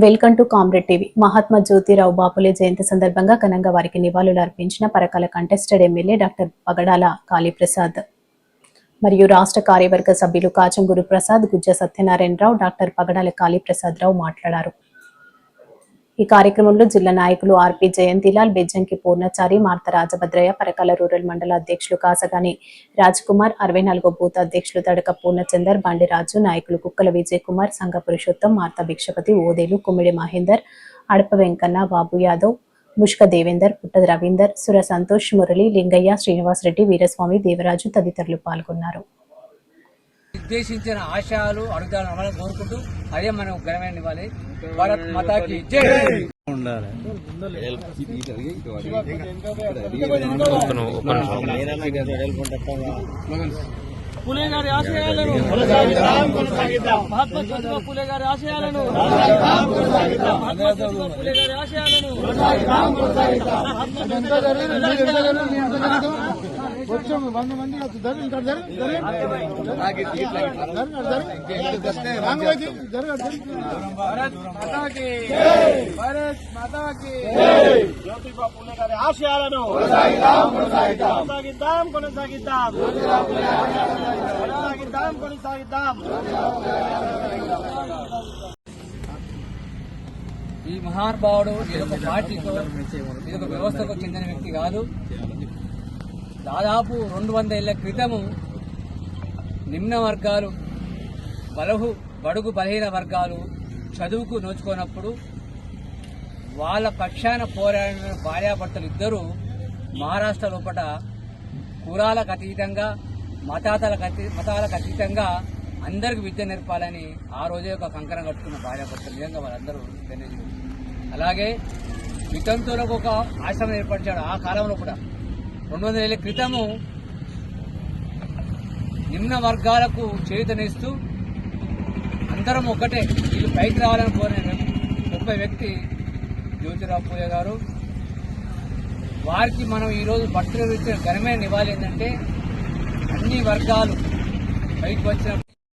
Welcome to comrade TV. Mahatma Jyotirao Phule జయంతి సందర్భంగా ఘనంగా వారికి నివాళులు అర్పించిన Parakala contested MLA doctor Pagadala Kaliprasad. మరియు రాష్ట్ర కార్యవర్గ సభ్యులు కాచం గురుప్రసాద్ గుజ్జ సత్యనారాయణరావు డాక్టర్ పగడాల కాళీప్రసాద్ రావు మాట్లాడారు. ఈ కార్యక్రమంలో జిల్లా నాయకులు R P Jayantilal Bejjanki Purnachari Martha Rajabhadraiah Parakala rural మండల అధ్యక్షులు కాసగాని రాజ్ కుమార్ అరవై నాలుగో బూత్ అధ్యక్షులు తడక పూర్ణచందర్ బండిరాజు నాయకులు కుక్కల విజయ్ కుమార్ సంఘ పురుషోత్తం మార్త భిక్షపతి ఓదేలు కుమ్మిడి మహేందర్ అడప వెంకన్న బాబు యాదవ్ ముష్క దేవేందర్ పుట్ట రవీందర్ సుర సంతోష్ మురళి లింగయ్య శ్రీనివాస్ రెడ్డి వీరస్వామి దేవరాజు తదితరులు పాల్గొన్నారు. నిర్దేశించిన ఆశయాలు అడుగుదాలు అమలు కోరుకుంటూ అదే మనం ఘనమైన ఇవ్వాలి భారత్ మాతాకి జై ఉండాలి. పులే గారి ఆశయాలను మహాత్మా జ్యోతిబా పులే గారి ఆశయాలను మహాత్మా జ్యోతిబా పులే గారి ఆశయాలను కొంచెం వంద మంది జరగ ఇంకా జరగ భారత్ మాతాకి భారత్ మాతాకి జ్యోతిబా పుల్లే గారి ఆశయాలను కొనసాగిద్దాం కొనసాగిద్దాం కొనసాగిద్దాం కొనసాగిద్దాం ఈ మహానుభావుడు ఇదొక పార్టీతో ఇదొక వ్యవస్థకు చెందిన వ్యక్తి కాదు దాదాపు రెండు వందేళ్ళ క్రితము నిమ్న వర్గాలు బలహు బడుగు బలహీన వర్గాలు చదువుకు నోచుకున్నప్పుడు వాళ్ళ పక్షాన పోరాడిన భార్యాభర్తలు ఇద్దరూ మహారాష్ట్ర లోపల కులాలకు అతీతంగా మతాతలకు అతీ మతాలకు అతీతంగా అందరికి విద్య నేర్పాలని ఆ రోజే ఒక కంకణం కట్టుకున్న భార్యాభర్తలు నిజంగా వాళ్ళందరూ ధన్యులు. అలాగే వితంతువులకు ఒక ఆశ్రమం ఏర్పరిచాడు ఆ కాలంలో కూడా రెండు వందల ఏళ్ళ క్రితము నిమ్న వర్గాలకు చేతనిస్తూ అందరం ఒకటే వీళ్ళు పైకి రావాలని కోరిన గొప్ప వ్యక్తి జ్యోతిరావు పూజ గారు. వారికి మనం ఈరోజు భక్తులు ఇచ్చిన ఘనమైన నివాళి ఏంటంటే అన్ని వర్గాలు పైకి వచ్చిన